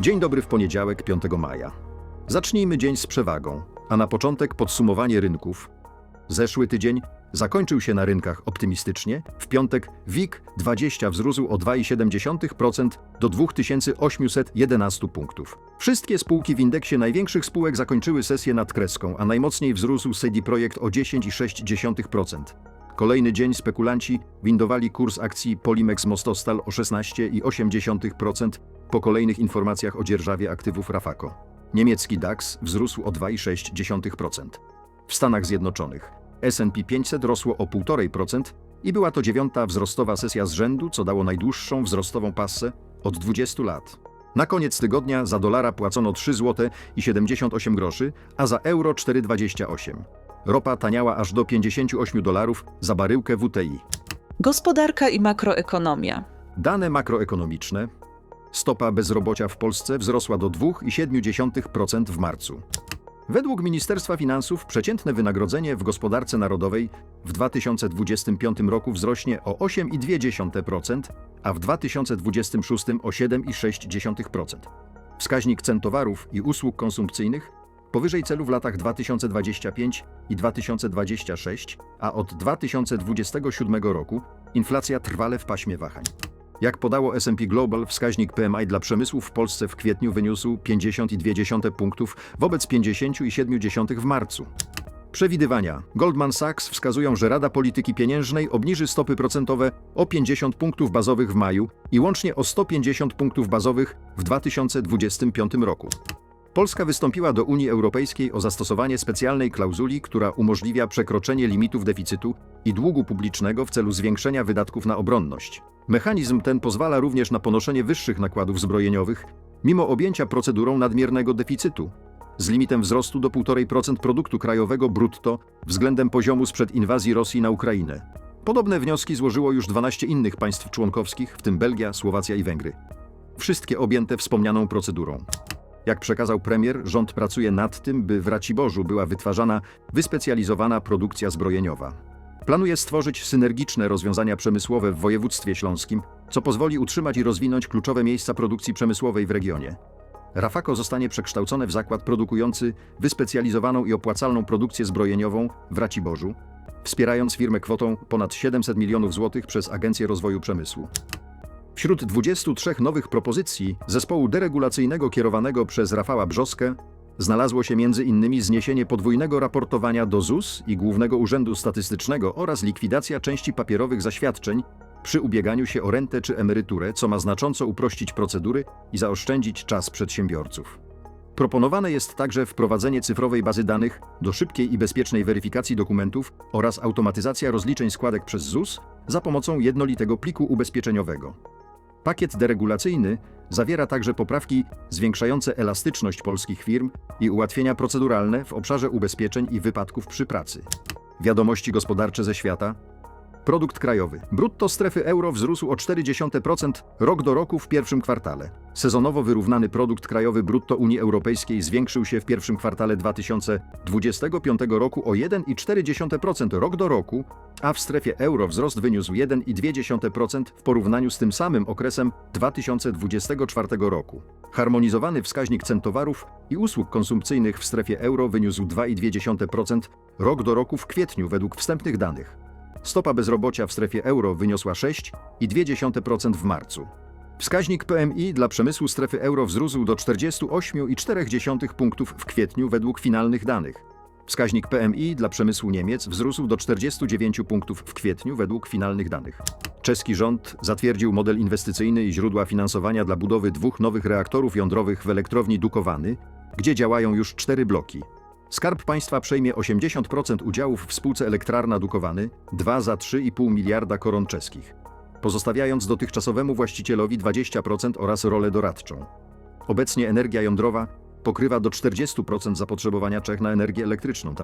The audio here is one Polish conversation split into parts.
Dzień dobry w poniedziałek, 5 maja. Zacznijmy dzień z przewagą, a na początek podsumowanie rynków. Zeszły tydzień zakończył się na rynkach optymistycznie. W piątek WIG 20 wzrósł o 2,7% do 2811 punktów. Wszystkie spółki w indeksie największych spółek zakończyły sesję nad kreską, a najmocniej wzrósł CD Projekt o 10,6%. Kolejny dzień spekulanci windowali kurs akcji Polimex Mostostal o 16,8% po kolejnych informacjach o dzierżawie aktywów Rafako. Niemiecki DAX wzrósł o 2,6%. W Stanach Zjednoczonych S&P 500 rosło o 1,5% i była to dziewiąta wzrostowa sesja z rzędu, co dało najdłuższą wzrostową passę od 20 lat. Na koniec tygodnia za dolara płacono 3 zł i 78 groszy, a za euro 4,28. Ropa taniała aż do 58 dolarów za baryłkę WTI. Gospodarka i makroekonomia. Dane makroekonomiczne. Stopa bezrobocia w Polsce wzrosła do 2,7% w marcu. Według Ministerstwa Finansów przeciętne wynagrodzenie w gospodarce narodowej w 2025 roku wzrośnie o 8,2%, a w 2026 o 7,6%. Wskaźnik cen towarów i usług konsumpcyjnych powyżej celu w latach 2025 i 2026, a od 2027 roku inflacja trwale w paśmie wahań. Jak podało S&P Global, wskaźnik PMI dla przemysłu w Polsce w kwietniu wyniósł 50,2 punktów wobec 50,7 w marcu. Przewidywania. Goldman Sachs wskazują, że Rada Polityki Pieniężnej obniży stopy procentowe o 50 punktów bazowych w maju i łącznie o 150 punktów bazowych w 2025 roku. Polska wystąpiła do Unii Europejskiej o zastosowanie specjalnej klauzuli, która umożliwia przekroczenie limitów deficytu i długu publicznego w celu zwiększenia wydatków na obronność. Mechanizm ten pozwala również na ponoszenie wyższych nakładów zbrojeniowych, mimo objęcia procedurą nadmiernego deficytu, z limitem wzrostu do 1,5% produktu krajowego brutto względem poziomu sprzed inwazji Rosji na Ukrainę. Podobne wnioski złożyło już 12 innych państw członkowskich, w tym Belgia, Słowacja i Węgry. Wszystkie objęte wspomnianą procedurą. Jak przekazał premier, rząd pracuje nad tym, by w Raciborzu była wytwarzana wyspecjalizowana produkcja zbrojeniowa. Planuje stworzyć synergiczne rozwiązania przemysłowe w województwie śląskim, co pozwoli utrzymać i rozwinąć kluczowe miejsca produkcji przemysłowej w regionie. Rafako zostanie przekształcone w zakład produkujący wyspecjalizowaną i opłacalną produkcję zbrojeniową w Raciborzu, wspierając firmę kwotą ponad 700 milionów złotych przez Agencję Rozwoju Przemysłu. Wśród 23 nowych propozycji zespołu deregulacyjnego kierowanego przez Rafała Brzoskę znalazło się m.in. zniesienie podwójnego raportowania do ZUS i Głównego Urzędu Statystycznego oraz likwidacja części papierowych zaświadczeń przy ubieganiu się o rentę czy emeryturę, co ma znacząco uprościć procedury i zaoszczędzić czas przedsiębiorców. Proponowane jest także wprowadzenie cyfrowej bazy danych do szybkiej i bezpiecznej weryfikacji dokumentów oraz automatyzacja rozliczeń składek przez ZUS za pomocą jednolitego pliku ubezpieczeniowego. Pakiet deregulacyjny zawiera także poprawki zwiększające elastyczność polskich firm i ułatwienia proceduralne w obszarze ubezpieczeń i wypadków przy pracy. Wiadomości gospodarcze ze świata. Produkt krajowy. Brutto strefy euro wzrósł o 0,4% rok do roku w pierwszym kwartale. Sezonowo wyrównany produkt krajowy brutto Unii Europejskiej zwiększył się w pierwszym kwartale 2025 roku o 1,4% rok do roku, a w strefie euro wzrost wyniósł 1,2% w porównaniu z tym samym okresem 2024 roku. Harmonizowany wskaźnik cen towarów i usług konsumpcyjnych w strefie euro wyniósł 2,2% rok do roku w kwietniu według wstępnych danych. Stopa bezrobocia w strefie euro wyniosła 6,2% w marcu. Wskaźnik PMI dla przemysłu strefy euro wzrósł do 48,4 punktów w kwietniu według finalnych danych. Wskaźnik PMI dla przemysłu Niemiec wzrósł do 49 punktów w kwietniu według finalnych danych. Czeski rząd zatwierdził model inwestycyjny i źródła finansowania dla budowy dwóch nowych reaktorów jądrowych w elektrowni Dukowany, gdzie działają już cztery bloki. Skarb Państwa przejmie 80% udziałów w spółce Elektrarna Dukowany, 2 za 3,5 miliarda koron czeskich, pozostawiając dotychczasowemu właścicielowi 20% oraz rolę doradczą. Obecnie energia jądrowa pokrywa do 40% zapotrzebowania Czech na energię elektryczną.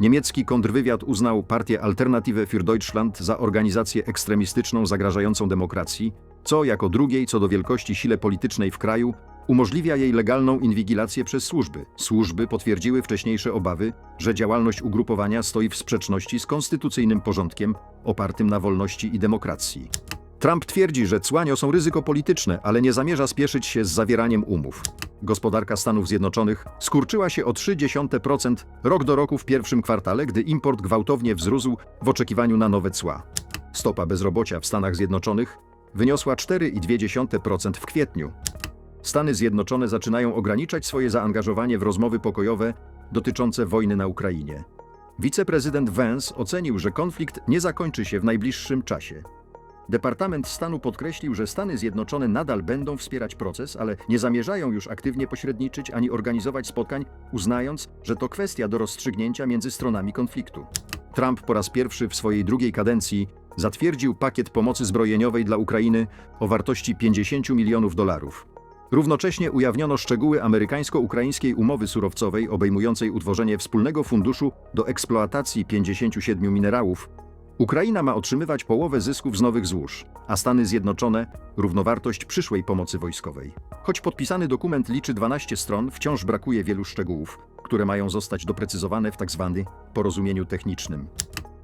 Niemiecki kontrwywiad uznał partię Alternative für Deutschland za organizację ekstremistyczną zagrażającą demokracji, co jako drugiej co do wielkości sile politycznej w kraju umożliwia jej legalną inwigilację przez służby. Służby potwierdziły wcześniejsze obawy, że działalność ugrupowania stoi w sprzeczności z konstytucyjnym porządkiem opartym na wolności i demokracji. Trump twierdzi, że cła niosą ryzyko polityczne, ale nie zamierza spieszyć się z zawieraniem umów. Gospodarka Stanów Zjednoczonych skurczyła się o 0,3% rok do roku w pierwszym kwartale, gdy import gwałtownie wzrósł w oczekiwaniu na nowe cła. Stopa bezrobocia w Stanach Zjednoczonych wyniosła 4,2% w kwietniu. Stany Zjednoczone zaczynają ograniczać swoje zaangażowanie w rozmowy pokojowe dotyczące wojny na Ukrainie. Wiceprezydent Vance ocenił, że konflikt nie zakończy się w najbliższym czasie. Departament Stanu podkreślił, że Stany Zjednoczone nadal będą wspierać proces, ale nie zamierzają już aktywnie pośredniczyć ani organizować spotkań, uznając, że to kwestia do rozstrzygnięcia między stronami konfliktu. Trump po raz pierwszy w swojej drugiej kadencji zatwierdził pakiet pomocy zbrojeniowej dla Ukrainy o wartości 50 milionów dolarów. Równocześnie ujawniono szczegóły amerykańsko-ukraińskiej umowy surowcowej obejmującej utworzenie wspólnego funduszu do eksploatacji 57 minerałów. Ukraina ma otrzymywać połowę zysków z nowych złóż, a Stany Zjednoczone równowartość przyszłej pomocy wojskowej. Choć podpisany dokument liczy 12 stron, wciąż brakuje wielu szczegółów, które mają zostać doprecyzowane w tzw. porozumieniu technicznym.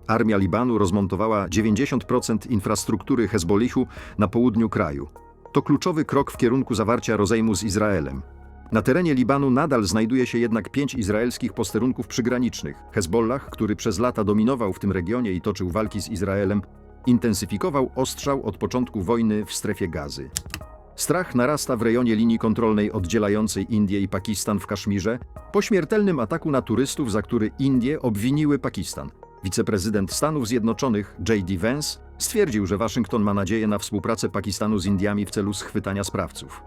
Armia Libanu rozmontowała 90% infrastruktury Hezbollihu na południu kraju. To kluczowy krok w kierunku zawarcia rozejmu z Izraelem. Na terenie Libanu nadal znajduje się jednak pięć izraelskich posterunków przygranicznych. Hezbollah, który przez lata dominował w tym regionie i toczył walki z Izraelem, intensyfikował ostrzał od początku wojny w strefie gazy. Strach narasta w rejonie linii kontrolnej oddzielającej Indię i Pakistan w Kaszmirze po śmiertelnym ataku na turystów, za który Indie obwiniły Pakistan. Wiceprezydent Stanów Zjednoczonych J.D. Vance stwierdził, że Waszyngton ma nadzieję na współpracę Pakistanu z Indiami w celu schwytania sprawców.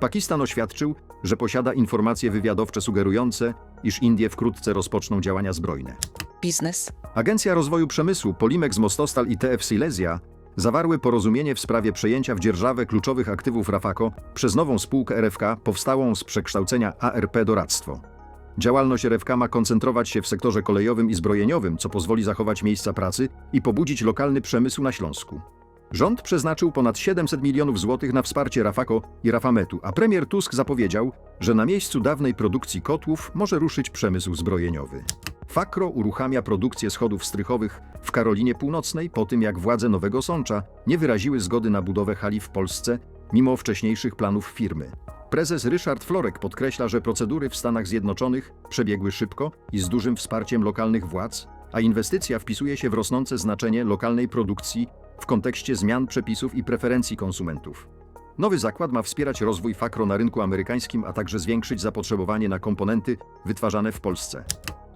Pakistan oświadczył, że posiada informacje wywiadowcze sugerujące, iż Indie wkrótce rozpoczną działania zbrojne. Biznes. Agencja Rozwoju Przemysłu, Polimex Mostostal i TF Silesia zawarły porozumienie w sprawie przejęcia w dzierżawę kluczowych aktywów Rafako przez nową spółkę RFK powstałą z przekształcenia ARP Doradztwo. Działalność RFK ma koncentrować się w sektorze kolejowym i zbrojeniowym, co pozwoli zachować miejsca pracy i pobudzić lokalny przemysł na Śląsku. Rząd przeznaczył ponad 700 milionów złotych na wsparcie Rafako i Rafametu, a premier Tusk zapowiedział, że na miejscu dawnej produkcji kotłów może ruszyć przemysł zbrojeniowy. Fakro uruchamia produkcję schodów strychowych w Karolinie Północnej po tym, jak władze Nowego Sącza nie wyraziły zgody na budowę hali w Polsce, mimo wcześniejszych planów firmy. Prezes Ryszard Florek podkreśla, że procedury w Stanach Zjednoczonych przebiegły szybko i z dużym wsparciem lokalnych władz, a inwestycja wpisuje się w rosnące znaczenie lokalnej produkcji w kontekście zmian przepisów i preferencji konsumentów. Nowy zakład ma wspierać rozwój fakro na rynku amerykańskim, a także zwiększyć zapotrzebowanie na komponenty wytwarzane w Polsce.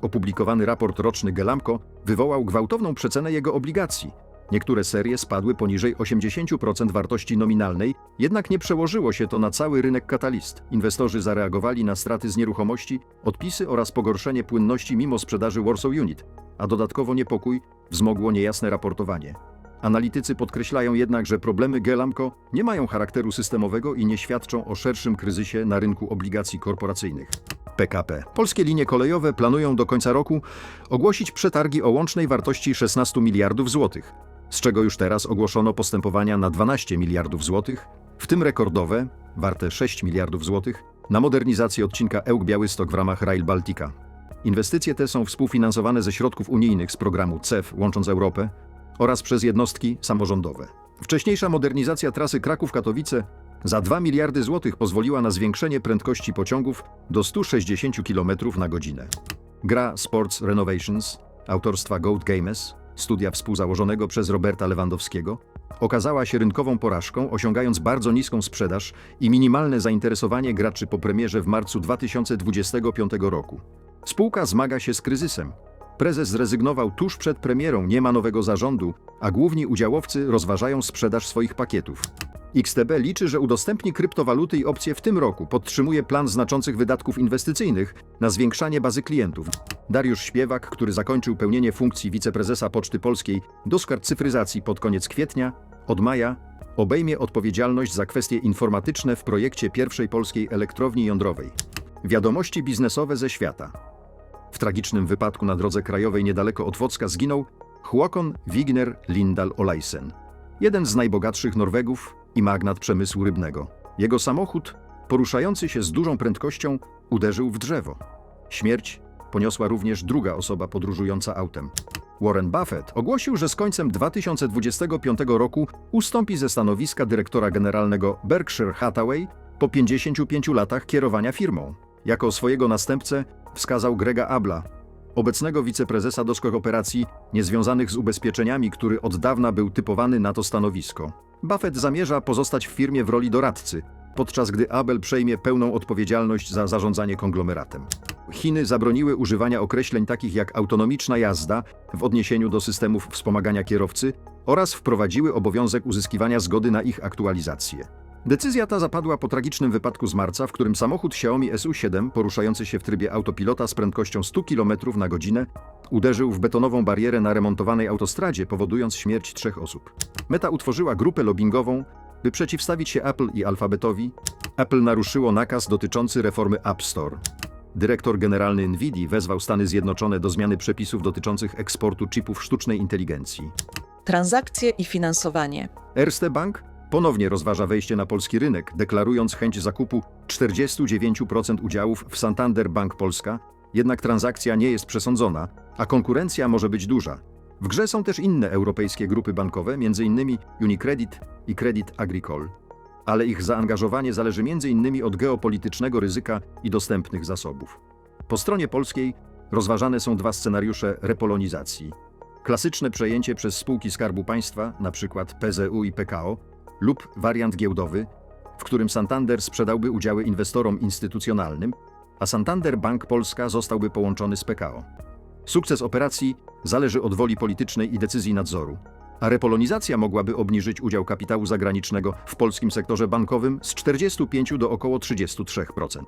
Opublikowany raport roczny Gelamco wywołał gwałtowną przecenę jego obligacji. Niektóre serie spadły poniżej 80% wartości nominalnej, jednak nie przełożyło się to na cały rynek katalist. Inwestorzy zareagowali na straty z nieruchomości, odpisy oraz pogorszenie płynności mimo sprzedaży Warsaw Unit, a dodatkowo niepokój wzmogło niejasne raportowanie. Analitycy podkreślają jednak, że problemy Gelamco nie mają charakteru systemowego i nie świadczą o szerszym kryzysie na rynku obligacji korporacyjnych. PKP. Polskie linie kolejowe planują do końca roku ogłosić przetargi o łącznej wartości 16 miliardów złotych, z czego już teraz ogłoszono postępowania na 12 miliardów złotych, w tym rekordowe, warte 6 miliardów złotych, na modernizację odcinka Ełk-Białystok w ramach Rail Baltica. Inwestycje te są współfinansowane ze środków unijnych z programu CEF Łącząc Europę oraz przez jednostki samorządowe. Wcześniejsza modernizacja trasy Kraków-Katowice za 2 miliardy złotych pozwoliła na zwiększenie prędkości pociągów do 160 km na godzinę. Gra Sports Renovations autorstwa Goat Games, studia współzałożonego przez Roberta Lewandowskiego, okazała się rynkową porażką, osiągając bardzo niską sprzedaż i minimalne zainteresowanie graczy po premierze w marcu 2025 roku. Spółka zmaga się z kryzysem. Prezes zrezygnował tuż przed premierą, nie ma nowego zarządu, a główni udziałowcy rozważają sprzedaż swoich pakietów. XTB liczy, że udostępni kryptowaluty i opcje w tym roku, podtrzymuje plan znaczących wydatków inwestycyjnych na zwiększanie bazy klientów. Dariusz Śpiewak, który zakończył pełnienie funkcji wiceprezesa Poczty Polskiej do skład cyfryzacji pod koniec kwietnia, od maja obejmie odpowiedzialność za kwestie informatyczne w projekcie pierwszej polskiej elektrowni jądrowej. Wiadomości biznesowe ze świata. W tragicznym wypadku na drodze krajowej niedaleko Otwocka zginął Håkon Wigner Lindahl Olaisen, jeden z najbogatszych Norwegów i magnat przemysłu rybnego. Jego samochód, poruszający się z dużą prędkością, uderzył w drzewo. Śmierć poniosła również druga osoba podróżująca autem. Warren Buffett ogłosił, że z końcem 2025 roku ustąpi ze stanowiska dyrektora generalnego Berkshire Hathaway po 55 latach kierowania firmą. Jako swojego następcę wskazał Grega Abla, obecnego wiceprezesa do operacji niezwiązanych z ubezpieczeniami, który od dawna był typowany na to stanowisko. Buffett zamierza pozostać w firmie w roli doradcy, podczas gdy Abel przejmie pełną odpowiedzialność za zarządzanie konglomeratem. Chiny zabroniły używania określeń takich jak autonomiczna jazda w odniesieniu do systemów wspomagania kierowcy oraz wprowadziły obowiązek uzyskiwania zgody na ich aktualizację. Decyzja ta zapadła po tragicznym wypadku z marca, w którym samochód Xiaomi SU7, poruszający się w trybie autopilota z prędkością 100 km na godzinę, uderzył w betonową barierę na remontowanej autostradzie, powodując śmierć trzech osób. Meta utworzyła grupę lobbyingową, by przeciwstawić się Apple i Alphabetowi. Apple naruszyło nakaz dotyczący reformy App Store. Dyrektor generalny Nvidia wezwał Stany Zjednoczone do zmiany przepisów dotyczących eksportu chipów sztucznej inteligencji. Transakcje i finansowanie. Erste Bank ponownie rozważa wejście na polski rynek, deklarując chęć zakupu 49% udziałów w Santander Bank Polska, jednak transakcja nie jest przesądzona, a konkurencja może być duża. W grze są też inne europejskie grupy bankowe, m.in. Unicredit i Credit Agricole. Ale ich zaangażowanie zależy m.in. od geopolitycznego ryzyka i dostępnych zasobów. Po stronie polskiej rozważane są dwa scenariusze repolonizacji. Klasyczne przejęcie przez spółki Skarbu Państwa, np. PZU i PKO, lub wariant giełdowy, w którym Santander sprzedałby udziały inwestorom instytucjonalnym, a Santander Bank Polska zostałby połączony z PKO. Sukces operacji zależy od woli politycznej i decyzji nadzoru, a repolonizacja mogłaby obniżyć udział kapitału zagranicznego w polskim sektorze bankowym z 45 do około 33%.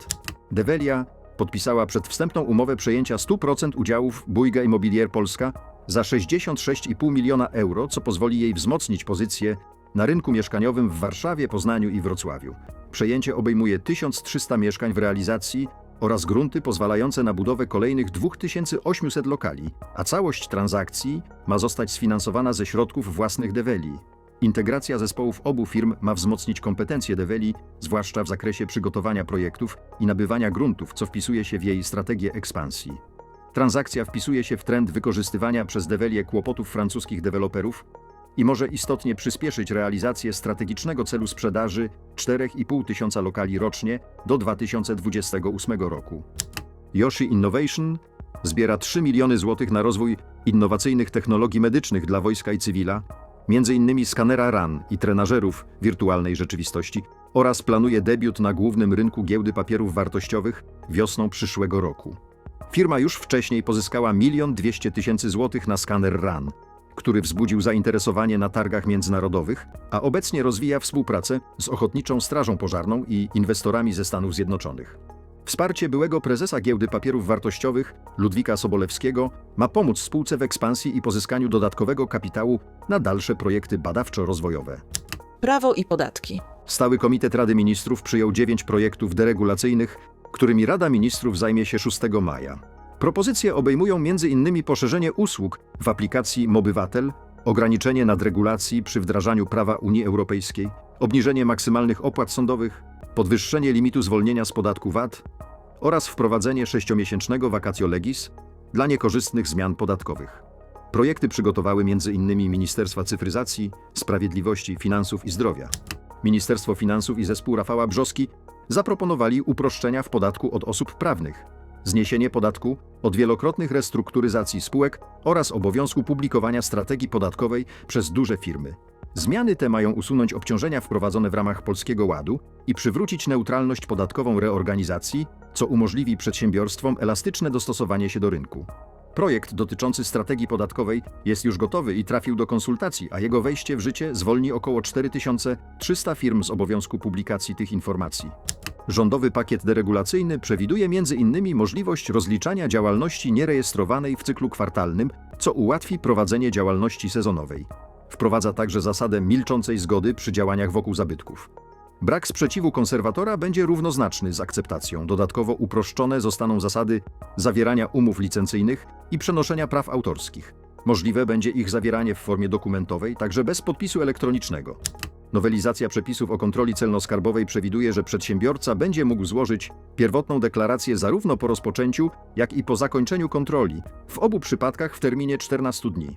Develia podpisała przedwstępną umowę przejęcia 100% udziałów Bouygues Immobilier Polska za 66,5 miliona euro, co pozwoli jej wzmocnić pozycję na rynku mieszkaniowym w Warszawie, Poznaniu i Wrocławiu. Przejęcie obejmuje 1300 mieszkań w realizacji oraz grunty pozwalające na budowę kolejnych 2800 lokali, a całość transakcji ma zostać sfinansowana ze środków własnych Develi. Integracja zespołów obu firm ma wzmocnić kompetencje Develi, zwłaszcza w zakresie przygotowania projektów i nabywania gruntów, co wpisuje się w jej strategię ekspansji. Transakcja wpisuje się w trend wykorzystywania przez Develię kłopotów francuskich deweloperów i może istotnie przyspieszyć realizację strategicznego celu sprzedaży 4,5 tysiąca lokali rocznie do 2028 roku. Yoshi Innovation zbiera 3 miliony złotych na rozwój innowacyjnych technologii medycznych dla wojska i cywila, m.in. skanera RAN i trenażerów wirtualnej rzeczywistości oraz planuje debiut na głównym rynku giełdy papierów wartościowych wiosną przyszłego roku. Firma już wcześniej pozyskała 1 200 tysięcy złotych na skaner RAN, który wzbudził zainteresowanie na targach międzynarodowych, a obecnie rozwija współpracę z Ochotniczą Strażą Pożarną i inwestorami ze Stanów Zjednoczonych. Wsparcie byłego prezesa giełdy papierów wartościowych Ludwika Sobolewskiego ma pomóc spółce w ekspansji i pozyskaniu dodatkowego kapitału na dalsze projekty badawczo-rozwojowe. Prawo i podatki. Stały Komitet Rady Ministrów przyjął dziewięć projektów deregulacyjnych, którymi Rada Ministrów zajmie się 6 maja. Propozycje obejmują m.in. poszerzenie usług w aplikacji Mobywatel, ograniczenie nadregulacji przy wdrażaniu prawa Unii Europejskiej, obniżenie maksymalnych opłat sądowych, podwyższenie limitu zwolnienia z podatku VAT oraz wprowadzenie sześciomiesięcznego vacatio legis dla niekorzystnych zmian podatkowych. Projekty przygotowały m.in. Ministerstwa Cyfryzacji, Sprawiedliwości, Finansów i Zdrowia. Ministerstwo Finansów i zespół Rafała Brzoski zaproponowali uproszczenia w podatku od osób prawnych, zniesienie podatku od wielokrotnych restrukturyzacji spółek oraz obowiązku publikowania strategii podatkowej przez duże firmy. Zmiany te mają usunąć obciążenia wprowadzone w ramach Polskiego Ładu i przywrócić neutralność podatkową reorganizacji, co umożliwi przedsiębiorstwom elastyczne dostosowanie się do rynku. Projekt dotyczący strategii podatkowej jest już gotowy i trafił do konsultacji, a jego wejście w życie zwolni około 4300 firm z obowiązku publikacji tych informacji. Rządowy pakiet deregulacyjny przewiduje m.in. możliwość rozliczania działalności nierejestrowanej w cyklu kwartalnym, co ułatwi prowadzenie działalności sezonowej. Wprowadza także zasadę milczącej zgody przy działaniach wokół zabytków. Brak sprzeciwu konserwatora będzie równoznaczny z akceptacją. Dodatkowo uproszczone zostaną zasady zawierania umów licencyjnych i przenoszenia praw autorskich. Możliwe będzie ich zawieranie w formie dokumentowej, także bez podpisu elektronicznego. Nowelizacja przepisów o kontroli celno-skarbowej przewiduje, że przedsiębiorca będzie mógł złożyć pierwotną deklarację zarówno po rozpoczęciu, jak i po zakończeniu kontroli, w obu przypadkach w terminie 14 dni.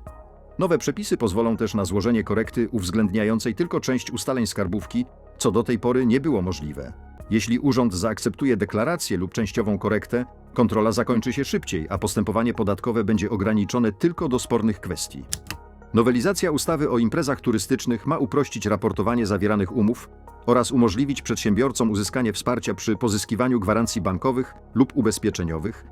Nowe przepisy pozwolą też na złożenie korekty uwzględniającej tylko część ustaleń skarbówki, co do tej pory nie było możliwe. Jeśli urząd zaakceptuje deklarację lub częściową korektę, kontrola zakończy się szybciej, a postępowanie podatkowe będzie ograniczone tylko do spornych kwestii. Nowelizacja ustawy o imprezach turystycznych ma uprościć raportowanie zawieranych umów oraz umożliwić przedsiębiorcom uzyskanie wsparcia przy pozyskiwaniu gwarancji bankowych lub ubezpieczeniowych,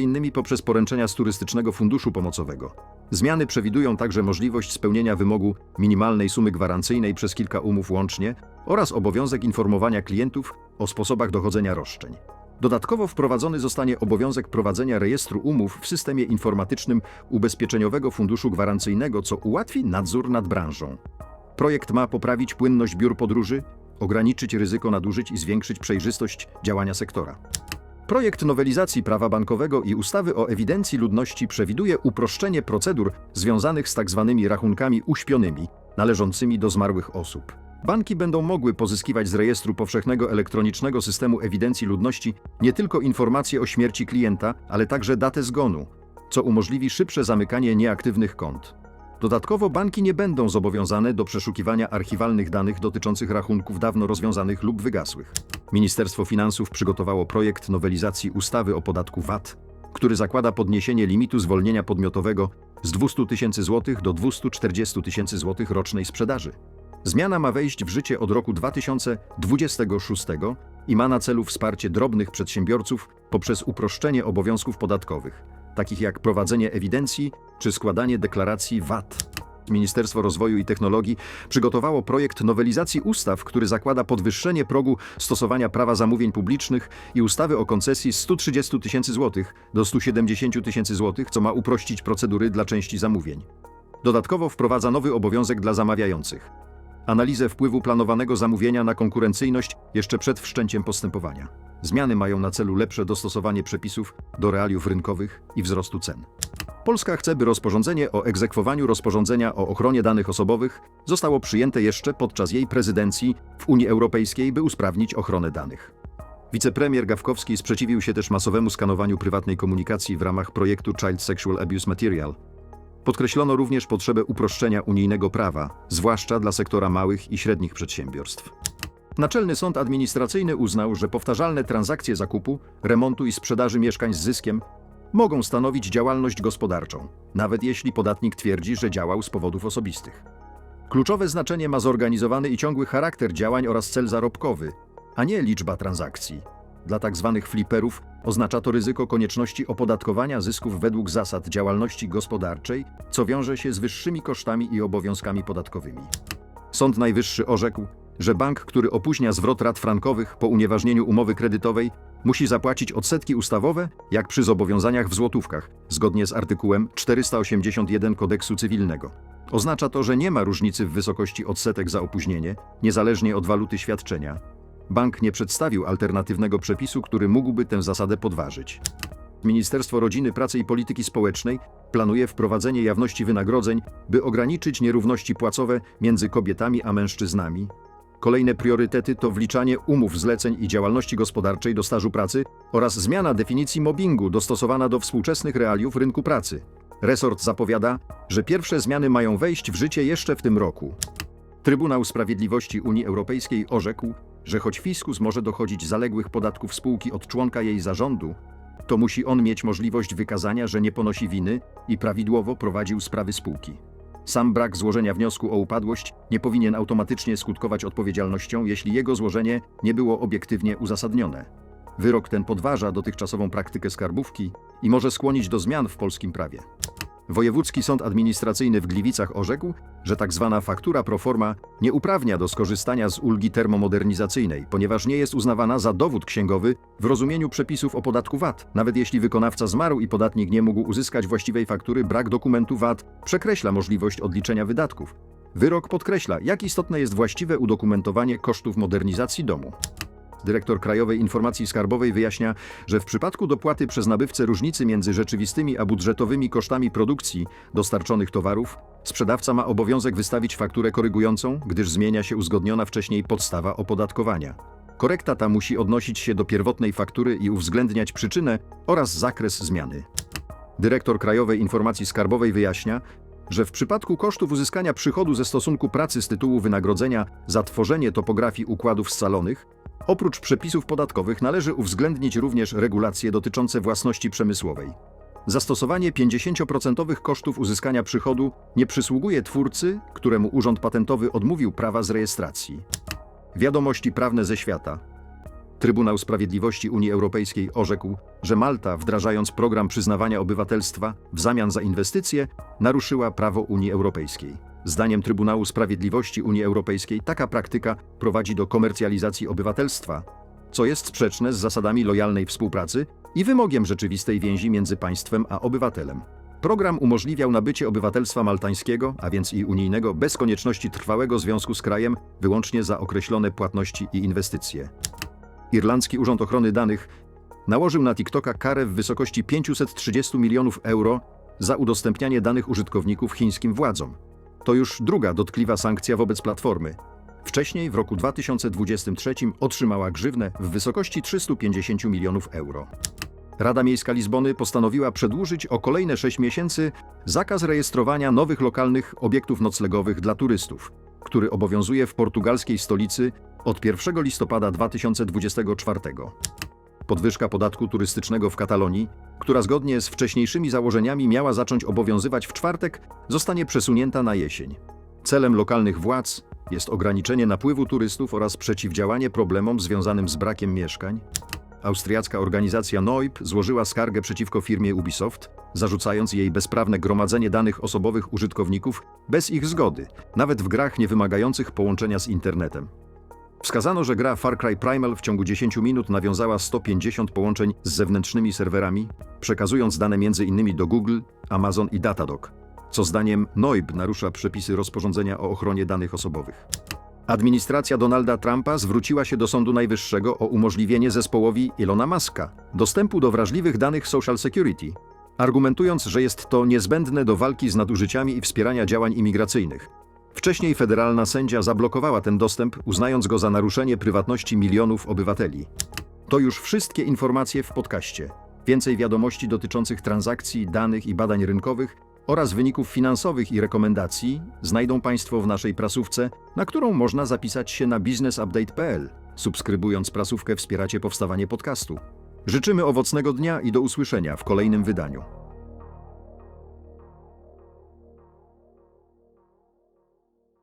innymi poprzez poręczenia z Turystycznego Funduszu Pomocowego. Zmiany przewidują także możliwość spełnienia wymogu minimalnej sumy gwarancyjnej przez kilka umów łącznie oraz obowiązek informowania klientów o sposobach dochodzenia roszczeń. Dodatkowo wprowadzony zostanie obowiązek prowadzenia rejestru umów w systemie informatycznym Ubezpieczeniowego Funduszu Gwarancyjnego, co ułatwi nadzór nad branżą. Projekt ma poprawić płynność biur podróży, ograniczyć ryzyko nadużyć i zwiększyć przejrzystość działania sektora. Projekt nowelizacji prawa bankowego i ustawy o ewidencji ludności przewiduje uproszczenie procedur związanych z tzw. rachunkami uśpionymi należącymi do zmarłych osób. Banki będą mogły pozyskiwać z rejestru powszechnego elektronicznego systemu ewidencji ludności nie tylko informacje o śmierci klienta, ale także datę zgonu, co umożliwi szybsze zamykanie nieaktywnych kont. Dodatkowo banki nie będą zobowiązane do przeszukiwania archiwalnych danych dotyczących rachunków dawno rozwiązanych lub wygasłych. Ministerstwo Finansów przygotowało projekt nowelizacji ustawy o podatku VAT, który zakłada podniesienie limitu zwolnienia podmiotowego z 200 tysięcy złotych do 240 tysięcy złotych rocznej sprzedaży. Zmiana ma wejść w życie od roku 2026 i ma na celu wsparcie drobnych przedsiębiorców poprzez uproszczenie obowiązków podatkowych, takich jak prowadzenie ewidencji czy składanie deklaracji VAT. Ministerstwo Rozwoju i Technologii przygotowało projekt nowelizacji ustaw, który zakłada podwyższenie progu stosowania prawa zamówień publicznych i ustawy o koncesji z 130 tysięcy złotych do 170 tysięcy złotych, co ma uprościć procedury dla części zamówień. Dodatkowo wprowadza nowy obowiązek dla zamawiających. Analizę wpływu planowanego zamówienia na konkurencyjność jeszcze przed wszczęciem postępowania. Zmiany mają na celu lepsze dostosowanie przepisów do realiów rynkowych i wzrostu cen. Polska chce, by rozporządzenie o egzekwowaniu rozporządzenia o ochronie danych osobowych zostało przyjęte jeszcze podczas jej prezydencji w Unii Europejskiej, by usprawnić ochronę danych. Wicepremier Gawkowski sprzeciwił się też masowemu skanowaniu prywatnej komunikacji w ramach projektu Child Sexual Abuse Material. Podkreślono również potrzebę uproszczenia unijnego prawa, zwłaszcza dla sektora małych i średnich przedsiębiorstw. Naczelny Sąd Administracyjny uznał, że powtarzalne transakcje zakupu, remontu i sprzedaży mieszkań z zyskiem mogą stanowić działalność gospodarczą, nawet jeśli podatnik twierdzi, że działał z powodów osobistych. Kluczowe znaczenie ma zorganizowany i ciągły charakter działań oraz cel zarobkowy, a nie liczba transakcji. Dla tzw. fliperów oznacza to ryzyko konieczności opodatkowania zysków według zasad działalności gospodarczej, co wiąże się z wyższymi kosztami i obowiązkami podatkowymi. Sąd Najwyższy orzekł, że bank, który opóźnia zwrot rat frankowych po unieważnieniu umowy kredytowej, musi zapłacić odsetki ustawowe, jak przy zobowiązaniach w złotówkach, zgodnie z artykułem 481 Kodeksu Cywilnego. Oznacza to, że nie ma różnicy w wysokości odsetek za opóźnienie, niezależnie od waluty świadczenia. Bank nie przedstawił alternatywnego przepisu, który mógłby tę zasadę podważyć. Ministerstwo Rodziny, Pracy i Polityki Społecznej planuje wprowadzenie jawności wynagrodzeń, by ograniczyć nierówności płacowe między kobietami a mężczyznami. Kolejne priorytety to wliczanie umów zleceń i działalności gospodarczej do stażu pracy oraz zmiana definicji mobbingu dostosowana do współczesnych realiów rynku pracy. Resort zapowiada, że pierwsze zmiany mają wejść w życie jeszcze w tym roku. Trybunał Sprawiedliwości Unii Europejskiej orzekł, że choć fiskus może dochodzić zaległych podatków spółki od członka jej zarządu, to musi on mieć możliwość wykazania, że nie ponosi winy i prawidłowo prowadził sprawy spółki. Sam brak złożenia wniosku o upadłość nie powinien automatycznie skutkować odpowiedzialnością, jeśli jego złożenie nie było obiektywnie uzasadnione. Wyrok ten podważa dotychczasową praktykę skarbówki i może skłonić do zmian w polskim prawie. Wojewódzki Sąd Administracyjny w Gliwicach orzekł, że tzw. faktura pro forma nie uprawnia do skorzystania z ulgi termomodernizacyjnej, ponieważ nie jest uznawana za dowód księgowy w rozumieniu przepisów o podatku VAT. Nawet jeśli wykonawca zmarł i podatnik nie mógł uzyskać właściwej faktury, brak dokumentu VAT przekreśla możliwość odliczenia wydatków. Wyrok podkreśla, jak istotne jest właściwe udokumentowanie kosztów modernizacji domu. Dyrektor Krajowej Informacji Skarbowej wyjaśnia, że w przypadku dopłaty przez nabywcę różnicy między rzeczywistymi a budżetowymi kosztami produkcji dostarczonych towarów, sprzedawca ma obowiązek wystawić fakturę korygującą, gdyż zmienia się uzgodniona wcześniej podstawa opodatkowania. Korekta ta musi odnosić się do pierwotnej faktury i uwzględniać przyczynę oraz zakres zmiany. Dyrektor Krajowej Informacji Skarbowej wyjaśnia, że w przypadku kosztów uzyskania przychodu ze stosunku pracy z tytułu wynagrodzenia za tworzenie topografii układów scalonych, oprócz przepisów podatkowych należy uwzględnić również regulacje dotyczące własności przemysłowej. Zastosowanie 50% kosztów uzyskania przychodu nie przysługuje twórcy, któremu Urząd Patentowy odmówił prawa z rejestracji. Wiadomości prawne ze świata. Trybunał Sprawiedliwości Unii Europejskiej orzekł, że Malta, wdrażając program przyznawania obywatelstwa w zamian za inwestycje, naruszyła prawo Unii Europejskiej. Zdaniem Trybunału Sprawiedliwości Unii Europejskiej taka praktyka prowadzi do komercjalizacji obywatelstwa, co jest sprzeczne z zasadami lojalnej współpracy i wymogiem rzeczywistej więzi między państwem a obywatelem. Program umożliwiał nabycie obywatelstwa maltańskiego, a więc i unijnego, bez konieczności trwałego związku z krajem, wyłącznie za określone płatności i inwestycje. Irlandzki Urząd Ochrony Danych nałożył na TikToka karę w wysokości 530 milionów euro za udostępnianie danych użytkowników chińskim władzom. To już druga dotkliwa sankcja wobec platformy. Wcześniej, w roku 2023, otrzymała grzywnę w wysokości 350 milionów euro. Rada Miejska Lizbony postanowiła przedłużyć o kolejne 6 miesięcy zakaz rejestrowania nowych lokalnych obiektów noclegowych dla turystów, który obowiązuje w portugalskiej stolicy od 1 listopada 2024. Podwyżka podatku turystycznego w Katalonii, która zgodnie z wcześniejszymi założeniami miała zacząć obowiązywać w czwartek, zostanie przesunięta na jesień. Celem lokalnych władz jest ograniczenie napływu turystów oraz przeciwdziałanie problemom związanym z brakiem mieszkań. Austriacka organizacja NOIP złożyła skargę przeciwko firmie Ubisoft, zarzucając jej bezprawne gromadzenie danych osobowych użytkowników bez ich zgody, nawet w grach niewymagających połączenia z internetem. Wskazano, że gra Far Cry Primal w ciągu 10 minut nawiązała 150 połączeń z zewnętrznymi serwerami, przekazując dane m.in. do Google, Amazon i Datadog, co zdaniem NOIB narusza przepisy rozporządzenia o ochronie danych osobowych. Administracja Donalda Trumpa zwróciła się do Sądu Najwyższego o umożliwienie zespołowi Ilona Muska dostępu do wrażliwych danych Social Security, argumentując, że jest to niezbędne do walki z nadużyciami i wspierania działań imigracyjnych. Wcześniej federalna sędzia zablokowała ten dostęp, uznając go za naruszenie prywatności milionów obywateli. To już wszystkie informacje w podcaście. Więcej wiadomości dotyczących transakcji, danych i badań rynkowych oraz wyników finansowych i rekomendacji znajdą Państwo w naszej prasówce, na którą można zapisać się na businessupdate.pl. Subskrybując prasówkę wspieracie powstawanie podcastu. Życzymy owocnego dnia i do usłyszenia w kolejnym wydaniu.